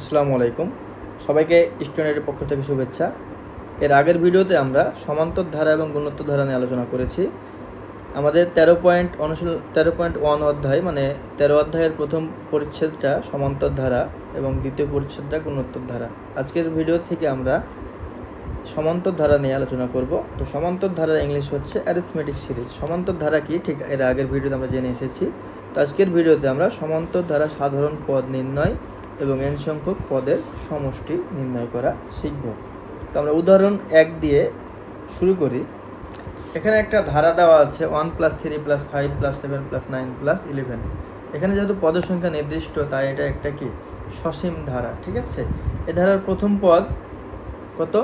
আসসালামু আলাইকুম। সবাইকে স্টুডেন্টের পক্ষ থেকে শুভেচ্ছা। এর আগের ভিডিওতে আমরা সমান্তর ধারা এবং গুণোত্তর ধারা নিয়ে আলোচনা করেছি। আমাদের তেরো পয়েন্ট অনুশীল তেরো পয়েন্ট ওয়ান অধ্যায় মানে তেরো অধ্যায়ের প্রথম পরিচ্ছেদটা সমান্তর ধারা এবং দ্বিতীয় পরিচ্ছেদটা গুণোত্তর ধারা। আজকের ভিডিও থেকে আমরা সমান্তর ধারা নিয়ে আলোচনা করব। তো সমান্তর ধারার ইংলিশ হচ্ছে অ্যারিথমেটিক সিরিজ সমান্তর ধারা কি? ঠিক এর আগের ভিডিওতে আমরা জেনে এসেছি। তো আজকের ভিডিওতে আমরা সমান্তর ধারা সাধারণ পদ নির্ণয় এবং এন সংখ্যক পদের সমষ্টি নির্ণয় করা শিখব। তো আমরা উদাহরণ এক দিয়ে শুরু করি। এখানে একটা ধারা দেওয়া আছে one plus three plus five plus seven plus nine plus eleven এখানে যেহেতু পদের সংখ্যা নির্দিষ্ট, তাই এটা একটা কি? সসীম ধারা, ঠিক আছে? এ ধারার প্রথম পদ কত?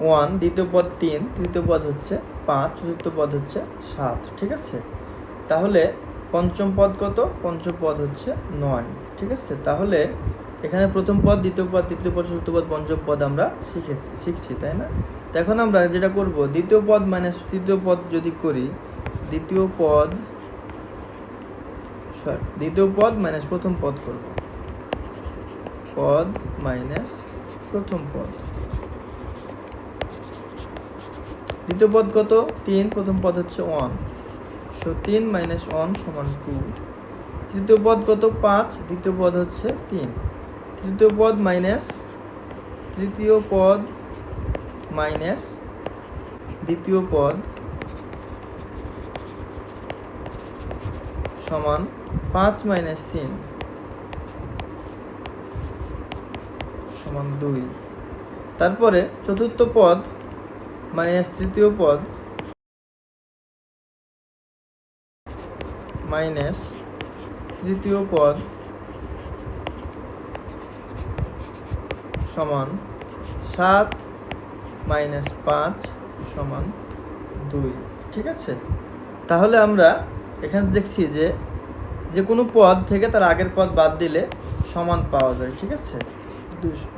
ওয়ান দ্বিতীয় পদ তিন, তৃতীয় পদ হচ্ছে পাঁচ, চতুর্থ পদ হচ্ছে সাত, ঠিক আছে? তাহলে পঞ্চম পদ কত? পঞ্চম পদ হচ্ছে নয়। ঠিক আছে? তাহলে এখানে প্রথম পদ, দ্বিতীয় পদ, তৃতীয় পদ, চতুর্থ পদ, পঞ্চম পদ আমরা শিখেছি, শিখছি, তাই না? তো এখন আমরা যেটা করব, দ্বিতীয় পদ মাইনাস তৃতীয় পদ যদি করি, দ্বিতীয় পদ সরি দ্বিতীয় পদ মাইনাস প্রথম পদ করব। পদ মাইনাস প্রথম পদ। দ্বিতীয় পদ কত? তিন, প্রথম পদ হচ্ছে ওয়ান সো তিন মাইনাস ওয়ান সমান টু তৃতীয় পদ কত? পাঁচ। দ্বিতীয় পদ হচ্ছে তিন। তৃতীয় পদ মাইনাস তৃতীয় পদ মাইনাস দ্বিতীয় পদ সমান পাঁচ মাইনাস তিন সমান দুই। তারপরে চতুর্থ পদ মাইনাস তৃতীয় পদ মাইনাস তৃতীয় পদ সমান সাত মাইনাস পাঁচ সমান দুই। ঠিক আছে? তাহলে আমরা এখানে দেখছি যে যে কোনো পদ থেকে তার আগের পদ বাদ দিলে সমান পাওয়া যায়, ঠিক আছে?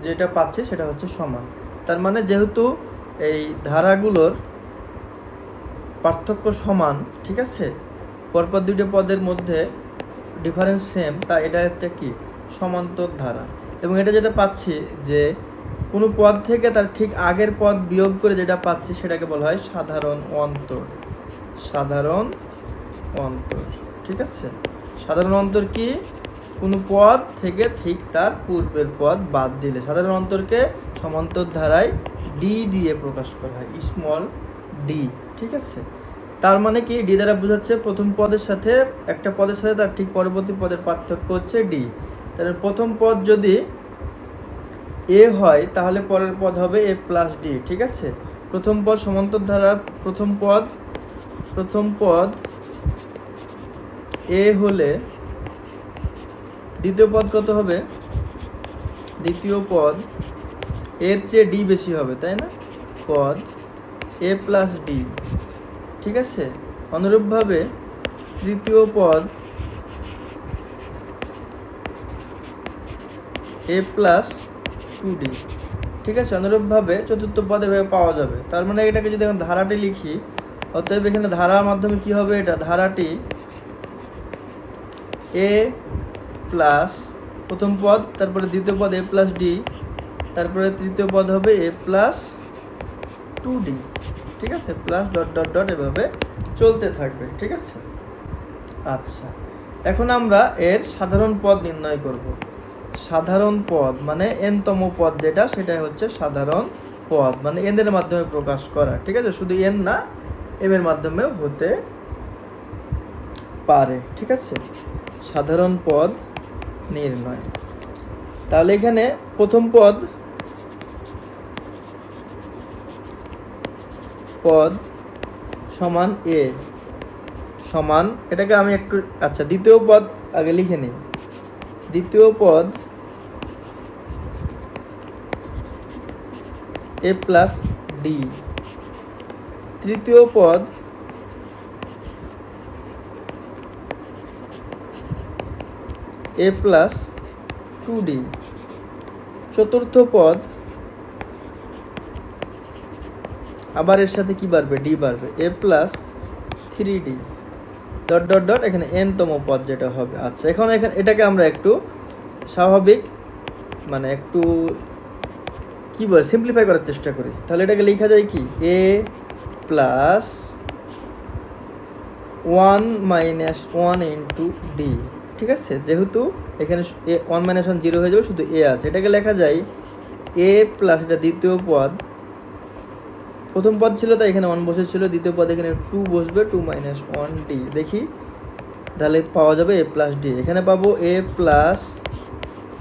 যেটা পাচ্ছি সেটা হচ্ছে সমান। তার মানে যেহেতু এই ধারাগুলোর পার্থক্য সমান, ঠিক আছে? পরপর দুটো পদের মধ্যে ডিফারেন্স সেম তা এটা একটা কি? সমান্তর ধারা। এবং এটা যেটা পাচ্ছি যে কোনো পদ থেকে তার ঠিক আগের পদ বিয়োগ করে যেটা পাচ্ছি সেটাকে বলা হয় সাধারণ অন্তর। সাধারণ অন্তর, ঠিক আছে? সাধারণ অন্তর কি? কোনো পদ থেকে ঠিক তার পূর্বের পদ বাদ দিলে। সাধারণ অন্তরকে সমান্তর ধারায় ডি দিয়ে প্রকাশ করা হয় স্মল ডি ঠিক আছে? তার মানে কি? ডি দ্বারা বোঝাচ্ছে প্রথম পদের সাথে, একটা পদের সাথে তার ঠিক পরবর্তী পদের পার্থক্য হচ্ছে ডি তাহলে প্রথম পদ যদি এ হয়, তাহলে পরের পদ হবে এ প্লাস ডি ঠিক আছে? প্রথম পদ সমান্তর ধারা, প্রথম পদ প্রথম পদ এ হলে দ্বিতীয় পদ কত হবে? দ্বিতীয় পদ এর চেয়ে ডি বেশি হবে, তাই না? পদ এ প্লাস ডি ঠিক আছে? অনুরূপভাবে তৃতীয় পদ এ প্লাস টু ডি ঠিক আছে? অনুরূপভাবে চতুর্থ পদ এভাবে পাওয়া যাবে। তার মানে এটাকে যদি এখন ধারাটি লিখি, অতএব এখানে ধারার মাধ্যমে কি হবে এটা? ধারাটি এ প্লাস প্রথম পদ, তারপরে দ্বিতীয় পদ এ প্লাস ডি তারপরে তৃতীয় পদ হবে এ প্লাস টু ডি ঠিক আছে? প্লাস ডট ডট ডট এভাবে চলতে থাকবে, ঠিক আছে? আচ্ছা। এখন আমরা এর সাধারণ পদ নির্ণয় করব। সাধারণ পদ মানে এনতম পদ যেটা সেটা হচ্ছে সাধারণ পদ মানে এন এর মাধ্যমে প্রকাশ করা, ঠিক আছে? শুধু এন না এম এর মাধ্যমেও হতে পারে, ঠিক আছে? সাধারণ পদ নির্ণয়। তাহলে এখানে প্রথম পদ পদ সমান এ সমান, এটাকে আমি একটু আচ্ছা দ্বিতীয় পদ আগে লিখে নিই। দ্বিতীয় পদ এ প্লাস ডি তৃতীয় পদ এ প্লাস টু ডি চতুর্থ পদ আবার এর সাথে কি বাড়বে? ডি বাড়বে। A plus three D dot dot dot এখানে এনতম পদ যেটা হবে। আচ্ছা এখন এখানে এটাকে আমরা একটু স্বাভাবিক মানে একটু কি বলে সিম্পলিফাই করার চেষ্টা করি। তাহলে এটাকে লেখা যায় কি? A plus one minus one into D ঠিক আছে? যেহেতু এখানে A one minus one zero হয়ে যাবে, শুধু এ আছে। এটাকে লেখা যায় এ প্লাস এটা দ্বিতীয় পদ। প্রথম পদ ছিল তাই এখানে ওয়ান বসেছিল, দ্বিতীয় পদ এখানে টু বসবে টু মাইনাস ওয়ান ডি দেখি, তাহলে পাওয়া যাবে এ প্লাস ডি এখানে পাবো A plus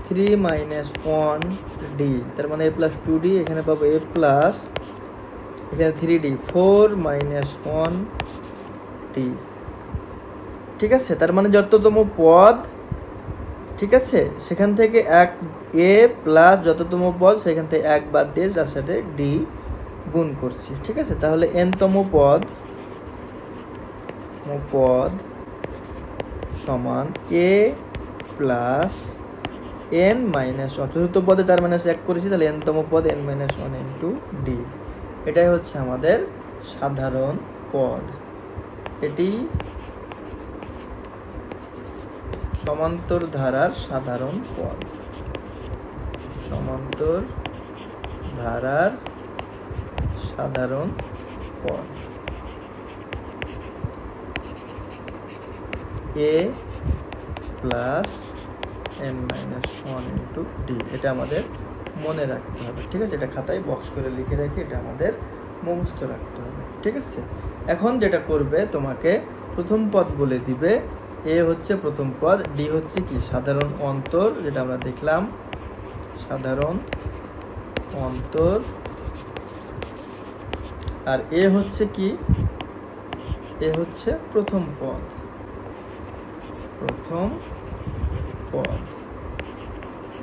three minus one D তার মানে এ প্লাস টু ডি এখানে পাবো এ প্লাস এখানে three D four minus one D ঠিক আছে? তার মানে যততম পদ, ঠিক আছে? সেখান থেকে এক এ প্লাস যততম পদ, সেখান থেকে এক বাদ দিয়ে তার সাথে ডি গুণ করছি, ঠিক আছে? তাহলে এনতম পদ পদ সমান A plus N minus one চতুর্থ পদে চার মাইনাস এক করেছি, তাহলে এনতম পদ N minus one N two D এটাই হচ্ছে আমাদের সাধারণ পদ। এটি সমান্তর ধারার সাধারণ পদ। সমান্তর ধারার সাধারণ পদ। A plus N minus one into D এটা আমাদের মনে রাখতে হবে, ঠিক আছে? এটা খাতায় বক্স করে লিখে রেখে এটা আমাদের মুখস্থ রাখতে হবে, ঠিক আছে? এখন যেটা করবে, তোমাকে প্রথম পদ বলে দিবে এ হচ্ছে প্রথম পদ ডি হচ্ছে কি? সাধারণ অন্তর, যেটা আমরা দেখলাম, সাধারণ অন্তর আর এ হচ্ছে কি? এ হচ্ছে প্রথম পদ। প্রথম পদ।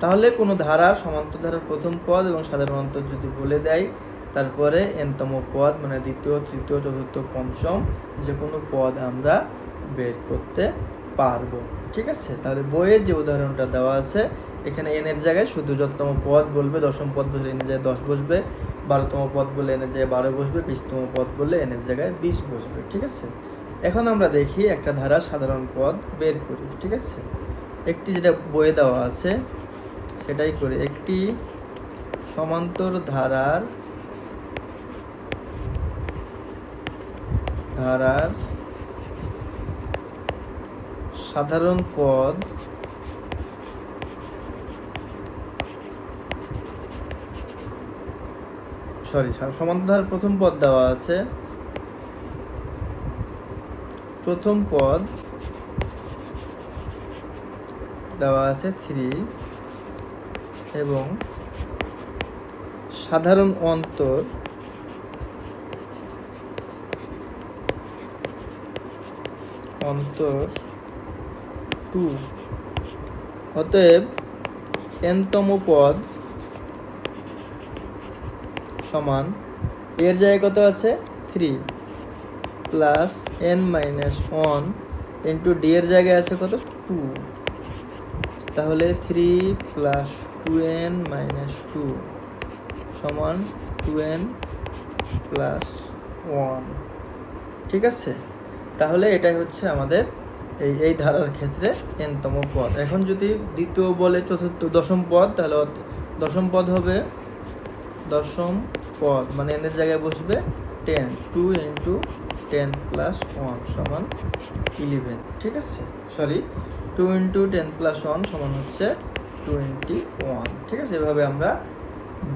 তাহলে কোনো ধারা সমান্তর ধারার প্রথম পদ এবং সাধারণ অন্তর যদি বলে দেয়, তারপরে এনতম পদ মানে দ্বিতীয়, তৃতীয়, চতুর্থ, পঞ্চম যে কোনো পদ আমরা বের করতে পারব। ঠিক আছে? তাহলে বইয়ের যে উদাহরণটা দেওয়া আছে, এখানে এনের জায়গায় শুধু যততম পদ বলবে, দশম পদ বসলে এনের জায়গায় দশ বসবে বারোতম পদ বলে এনের জায়গায় বারো বসবে, বিশতম পদ বললে এনের জায়গায় বিশ বসবে, ঠিক আছে? এখন আমরা দেখি একটা ধারা সাধারণ পদ বের করি, ঠিক আছে? একটি যেটা বয়ে দেওয়া আছে, সেটাই করি। একটি সমান্তর ধারার ধারার সাধারণ পদ সরি সমান্তর ধারার প্রথম পদ দেওয়া আছে। প্রথম পদ দেওয়া আছে থ্রি এবং সাধারণ অন্তর অন্তর টু অতএব এনতম পদ সমান, এর জায়গায় কত আছে? Three plus N minus one into D এর জায়গায় আছে কত? টু তাহলে three plus two N minus two সমান টু এন প্লাস ওয়ান ঠিক আছে? তাহলে এটাই হচ্ছে আমাদের এই এই ধারার ক্ষেত্রে এনতম পদ। এখন যদি দ্বিতীয় বলে চতুর্থ, দশম পদ, তাহলে দশম পদ হবে দশম পদ মানে এনের জায়গায় বসবে ten two into ten plus one সমান ইলেভেন ঠিক আছে? Sorry two into ten plus one সমান হচ্ছে টোয়েন্টি ওয়ান ঠিক আছে? এভাবে আমরা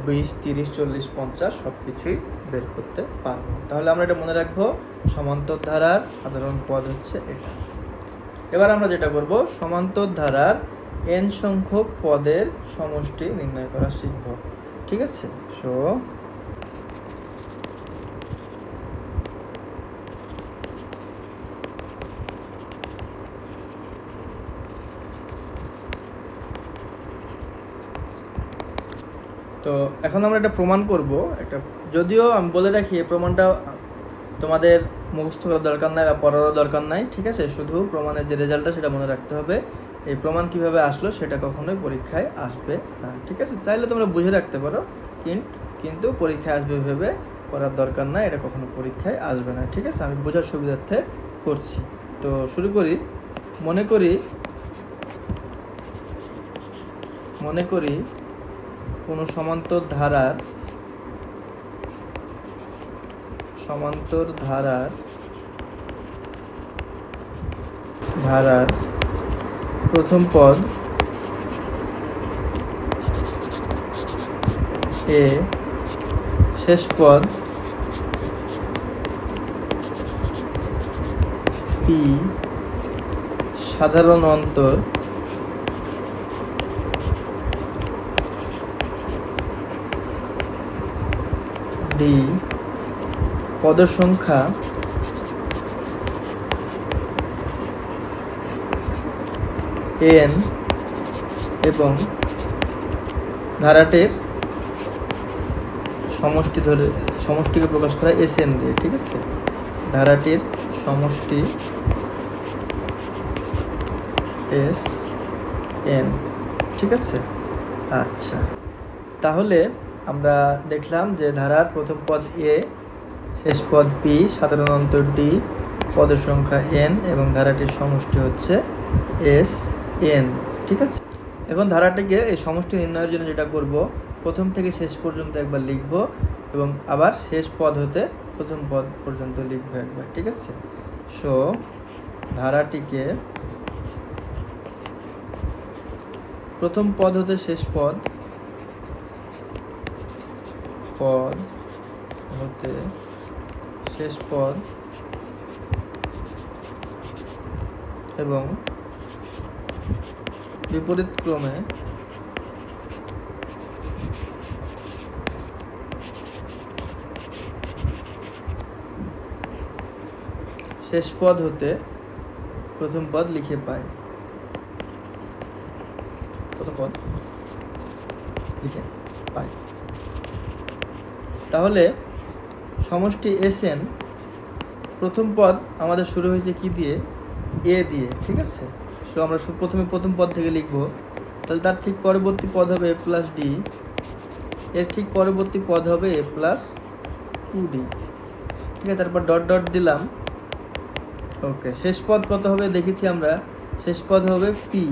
বিশ, তিরিশ, চল্লিশ, পঞ্চাশ সব কিছুই বের করতে পারব। তাহলে আমরা এটা মনে রাখব, সমান্তর ধারার সাধারণ পদ হচ্ছে এটা। এবার আমরা যেটা করব, সমান্তর ধারার এন সংখ্যক পদের সমষ্টি নির্ণয় করা শিখব। ঠিক আছে সো তো এখন আমরা একটা প্রমাণ করব, একটা, যদিও আমি বলে রাখি, এই প্রমাণটা তোমাদের মুখস্থ করার দরকার নাই বা পড়ারও দরকার নাই, ঠিক আছে? শুধু প্রমাণের যে রেজাল্টটা সেটা মনে রাখতে হবে। এই প্রমাণ কীভাবে আসলো সেটা কখনোই পরীক্ষায় আসবে না, ঠিক আছে? চাইলে তোমরা বুঝে রাখতে পারো, কিন- কিন্তু পরীক্ষায় আসবে ভেবে করার দরকার না এটা কখনো পরীক্ষায় আসবে না, ঠিক আছে? আমি বোঝার সুবিধার্থে করছি। তো শুরু করি, মনে করি মনে করি কোনো সমান্তর ধারার সমান্তর ধারার ধারার প্রথম পদ এ শেষ পদ পি সাধারণ অন্তর ডি পদ সংখ্যা এন এবং ধারাটির সমষ্টি ধরে, সমষ্টিকে প্রকাশ করা এস এন দিয়ে, ঠিক আছে? ধারাটির সমষ্টি এস এন ঠিক আছে? আচ্ছা। তাহলে আমরা দেখলাম যে ধারার প্রথম পদ এ, শেষ পদ বি, সাধারণ অন্তর ডি, পদের সংখ্যা এন এবং ধারাটির সমষ্টি হচ্ছে এস এন ঠিক আছে? এখন ধারাটিকে এই সমষ্টি নির্ণয়ের জন্য যেটা করব, প্রথম থেকে শেষ পর্যন্ত একবার লিখব এবং আবার শেষ পদ হতে প্রথম পদ পর্যন্ত লিখব একবার, ঠিক আছে? সো ধারাটিকে প্রথম পদ হতে শেষ পদ পদ হতে শেষ পদ এবং বিপরীত ক্রমে শেষ পদ হতে প্রথম পদ লিখে পাই। প্রথম পদ লিখে পাই। তাহলে সমষ্টি এস এন প্রথম পদ আমাদের শুরু হয়েছে কি দিয়ে? এ দিয়ে, ঠিক আছে? সো আমরা প্রথমে প্রথম পদ থেকে লিখব। তাহলে তার ঠিক পরবর্তী পদ হবে এ প্লাস ডি এর ঠিক পরবর্তী পদ হবে এ প্লাস টু ডি ঠিক আছে, তারপর ডট ডট দিলাম। ওকে শেষ পদ কত হবে দেখেছি আমরা। শেষ পদ হবে পি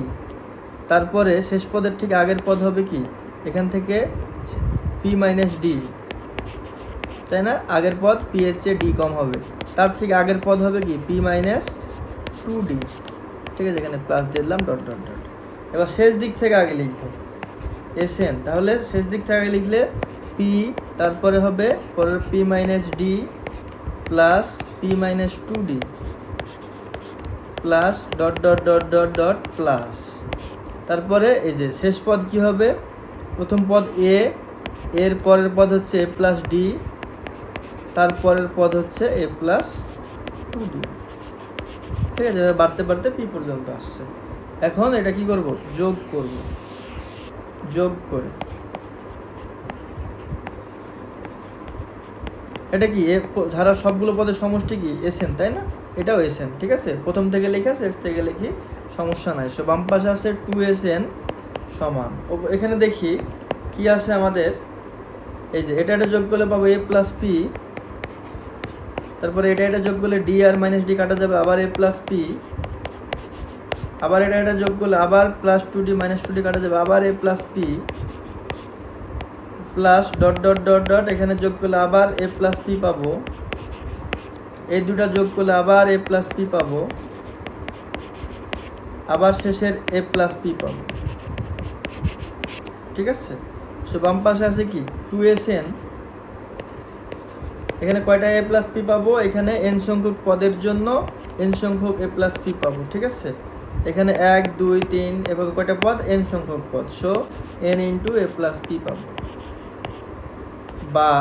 তারপরে শেষ পদের ঠিক আগের পদ হবে কি? এখান থেকে পি মাইনাস ডি তাই না? আগের পদ পি এর চেয়ে ডি কম হবে। তার ঠিক আগের পদ হবে কি? পি মাইনাস টু ডি ঠিক আছে এখানে প্লাস দিলাম ডট ডট ডট এবার শেষ দিক থেকে আগে লিখব। এস এন তাহলে শেষ দিক থেকে আগে লিখলে পি তারপরে হবে, পরের P minus D plus P minus two D plus dot dot dot dot dot plus তারপরে এই যে শেষ পদ কি হবে? প্রথম পদ এ এর পরের পদ হচ্ছে এ প্লাস ডি তারপরের পদ হচ্ছে এ প্লাস টু ডি ঠিক আছে, বাড়তে বাড়তে পি পর্যন্ত আসছে। এখন এটা কি করব? যোগ করব। যোগ করে। এটা কি? ধারা সবগুলো পদের সমষ্টি কি? এসেন তাই না? এটাও এসেন ঠিক আছে? প্রথম থেকে লেখা শেষ থেকে লিখি, সমস্যা নাই। সো বাম পাশে আছে টু এসএন সমান। এখানে দেখি, কি আছে আমাদের? এই যে, এটা এটা যোগ করলে পাবো এ প্লাস পি তারপরে এটা এটা যোগ করলে ডি আর মাইনাস ডি কাটা যাবে, আবার এ প্লাস পি আবার এটা এটা যোগ করলে আবার plus two D minus two D কাটা যাবে, আবার A plus P plus dot dot dot dot এখানে যোগ করলে আবার এ প্লাস পি পাবো। এই দুটা যোগ করলে আবার এ প্লাস পি পাবো। আবার শেষের এ প্লাস পি পাবো। ঠিক আছে? সো বাম পাশে আছে কি? টু এস এন এখানে কয়টা এ প্লাস পি পাবো? এখানে এন সংখ্যক পদের জন্য এন সংখ্যক এ প্লাস পি পাবো, ঠিক আছে? এখানে এক, দুই, তিন এভাবে কয়টা পদ? এন সংখ্যক পদ। So N into A plus P পাবো। বা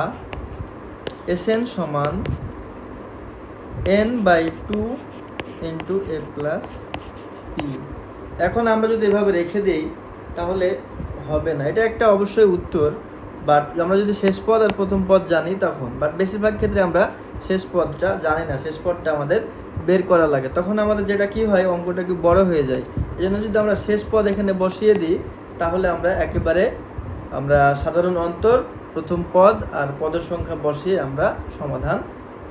এস এন সমান N by two into A plus P এখন আমরা যদি এভাবে রেখে দিই, তাহলে হবে না। এটা একটা অবশ্যই উত্তর। বাট আমরা যদি শেষ পদ আর প্রথম পদ জানি তখন বাট বেশিরভাগ ক্ষেত্রে আমরা শেষ পদটা জানি না, শেষ পদটা আমাদের বের করা লাগে। তখন আমাদের যেটা কি হয়, অঙ্কটা একটু বড় হয়ে যায়। এই জন্য যদি আমরা শেষ পদ এখানে বসিয়ে দিই, তাহলে আমরা একেবারে, আমরা সাধারণ অন্তর, প্রথম পদ আর পদের সংখ্যা বসিয়ে আমরা সমাধান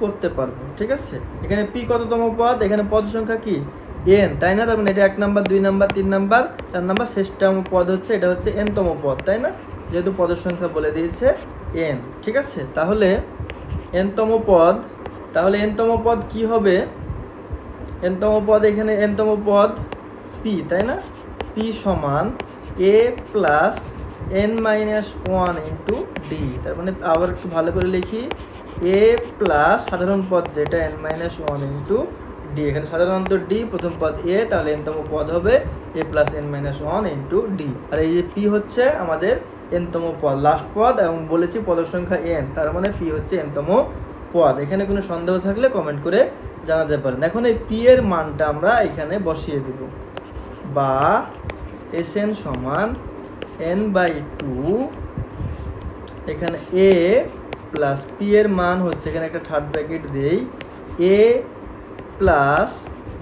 করতে পারব, ঠিক আছে? এখানে পি কততম পদ? এখানে পদ সংখ্যা কি? এন তাই না? তার মানে এটা এক নাম্বার, দুই নাম্বার, তিন নাম্বার, চার নাম্বার, শেষতম পদ হচ্ছে, এটা হচ্ছে এনতম পদ, তাই না? যেহেতু পদের সংখ্যা বলে দিয়েছে এন ঠিক আছে? তাহলে এনতম পদ, তাহলে এনতম পদ কি হবে? এনতম পদ এখানে এনতম পদ পি তাই না? পি সমান A plus N minus one into D তার মানে আবার একটু ভালো করে লিখি এ প্লাস সাধারণ পদ যেটা N minus one into D এখানে সাধারণত ডি প্রথম পদ এ তাহলে এনতম পদ হবে A plus N minus one into D আর এই যে পি হচ্ছে আমাদের এনতম পদ লাস্ট পদ, এবং বলেছি পদের সংখ্যা এন তার মানে পি হচ্ছে এনতম পদ। এখানে কোনো সন্দেহ থাকলে কমেন্ট করে জানাতে পারেন। এখন এই পি এর মানটা আমরা এখানে বসিয়ে দেব। বা এস এন সমান এন বাই টু এখানে এ প্লাস পি এর মান হচ্ছে, এখানে একটা থার্ড ব্র্যাকেট দেই A plus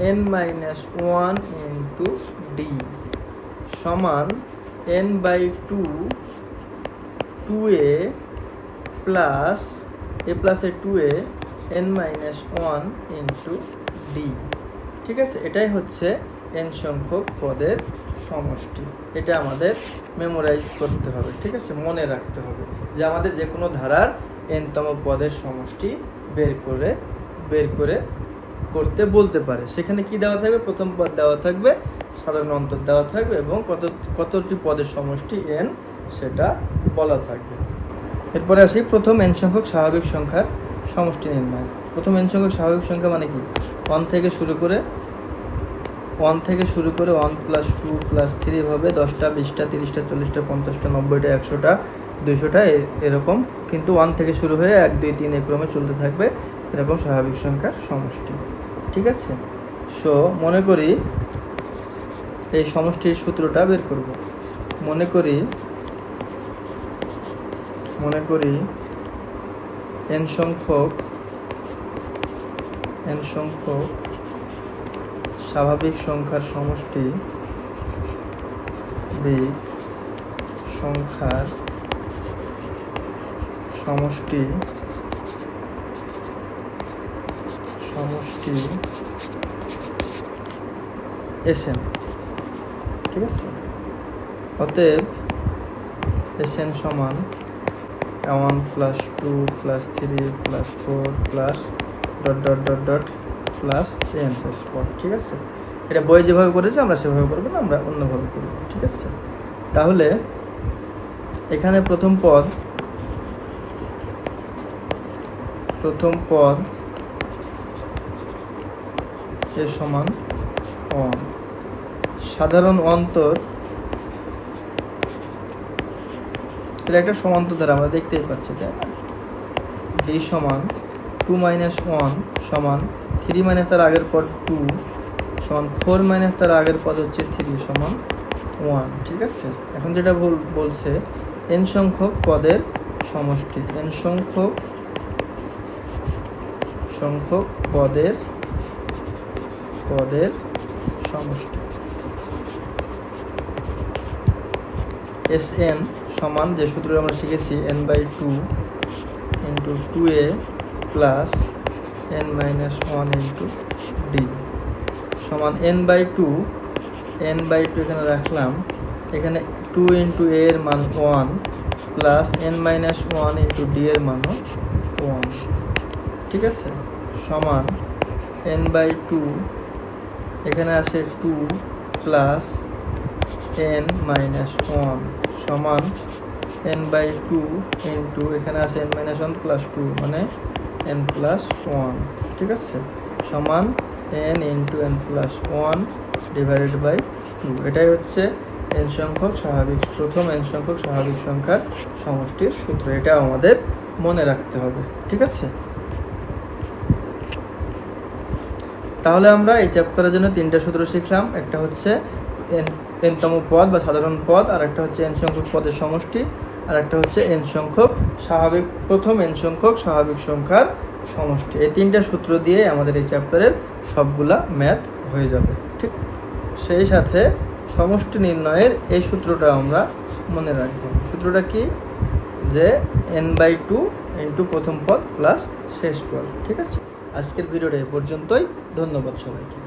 N minus one into D সমান N by two two A plus A plus A two A N minus one into D ঠিক আছে? এটাই হচ্ছে এন সংখ্যক পদের সমষ্টি। এটা আমাদের মেমোরাইজ করতে হবে, ঠিক আছে? মনে রাখতে হবে যে আমাদের যে কোনো ধারার এনতম পদের সমষ্টি বের করে বের করে করতে বলতে পারে। সেখানে কি দেওয়া থাকবে? প্রথম পদ দেওয়া থাকবে, সাধারণ অন্তর দেওয়া থাকবে এবং কত, কতটি পদের সমষ্টি এন সেটা বলা থাকবে। এরপরে আসি প্রথম এন সংখ্যক স্বাভাবিক সংখ্যার সমষ্টি নির্ণয়। প্রথম এন সংখ্যক স্বাভাবিক সংখ্যা মানে কি? ওয়ান থেকে শুরু করে ওয়ান থেকে শুরু করে one plus two plus three ভাবে দশটা, বিশটা, তিরিশটা, চল্লিশটা, পঞ্চাশটা, নব্বইটা, একশোটা, দুইশোটা এরকম। কিন্তু ওয়ান থেকে শুরু হয়ে এক, দুই, তিন ক্রমে চলতে থাকবে এরকম স্বাভাবিক সংখ্যার সমষ্টি। ঠিক আছে? সো মনে করি এই সমষ্টির সূত্রটা বের করব। মনে করি মনে করি এন সংখ্যক এন সংখ্যক স্বাভাবিক সংখ্যার সমষ্টি বিগ সংখ্যার সমষ্টি সমষ্টি এসএন ঠিক আছে? অতএব এসএন সমান one plus two plus three plus four plus dot dot dot dot plus N spot ঠিক আছে? এটা বই যেভাবে করেছে আমরা সেভাবে করব না, আমরা অন্যভাবে করব, ঠিক আছে? তাহলে এখানে প্রথম পদ প্রথম পদ এর সমান অন সাধারণ অন্তর এটা একটা সমান্তর আমরা দেখতেই পাচ্ছি তাই না ডি সমান টু মাইনাস ওয়ান সমান থ্রি মাইনাস তার আগের পদ টু সমান ফোর মাইনাস তার আগের পদ হচ্ছে থ্রি সমান ওয়ান ঠিক আছে? এখন যেটা বল, বলছে এন সংখ্যক পদের সমষ্টি এন সংখ্যক সংখ্যক পদের পদের সমষ্টি। এস এন সমান যে সূত্র আমরা শিখেছি N by two into two A plus N minus one into D সমান N by two N by two এখানে রাখলাম। এখানে টু ইন্টু এ এর মান one plus N minus one into D এর মানও ওয়ান ঠিক আছে? সমান এন বাই টু এখানে আসে two plus N minus one সমান এন বাই টু ইন্টু এখানে আছে N minus one plus two মানে এন প্লাস ওয়ান ঠিক আছে? সমান N into N plus one divided by two এটাই হচ্ছে এন সংখ্যক স্বাভাবিক, প্রথম এন সংখ্যক স্বাভাবিক সংখ্যার সমষ্টির সূত্র, এটা আমাদের মনে রাখতে হবে, ঠিক আছে? তাহলে আমরা এই চ্যাপ্টারের জন্য তিনটা সূত্র শিখলাম, একটা হচ্ছে এন এনতম পদ বা সাধারণ পদ, আর একটা হচ্ছে এন সংখ্যক পদের সমষ্টি। আর একটা হচ্ছে এন সংখ্যক স্বাভাবিক, প্রথম এন সংখ্যক স্বাভাবিক সংখ্যার সমষ্টি। এই তিনটা সূত্র দিয়ে আমাদের এই চ্যাপ্টারের সবগুলা ম্যাথ হয়ে যাবে, ঠিক? সেই সাথে সমষ্টি নির্ণয়ের এই সূত্রটা আমরা মনে রাখব। সূত্রটা কি? যে এন বাই টু ইন্টু প্রথম পদ প্লাস শেষ পদ, ঠিক আছে? আজকের ভিডিওটা এ পর্যন্তই। ধন্যবাদ সবাইকে।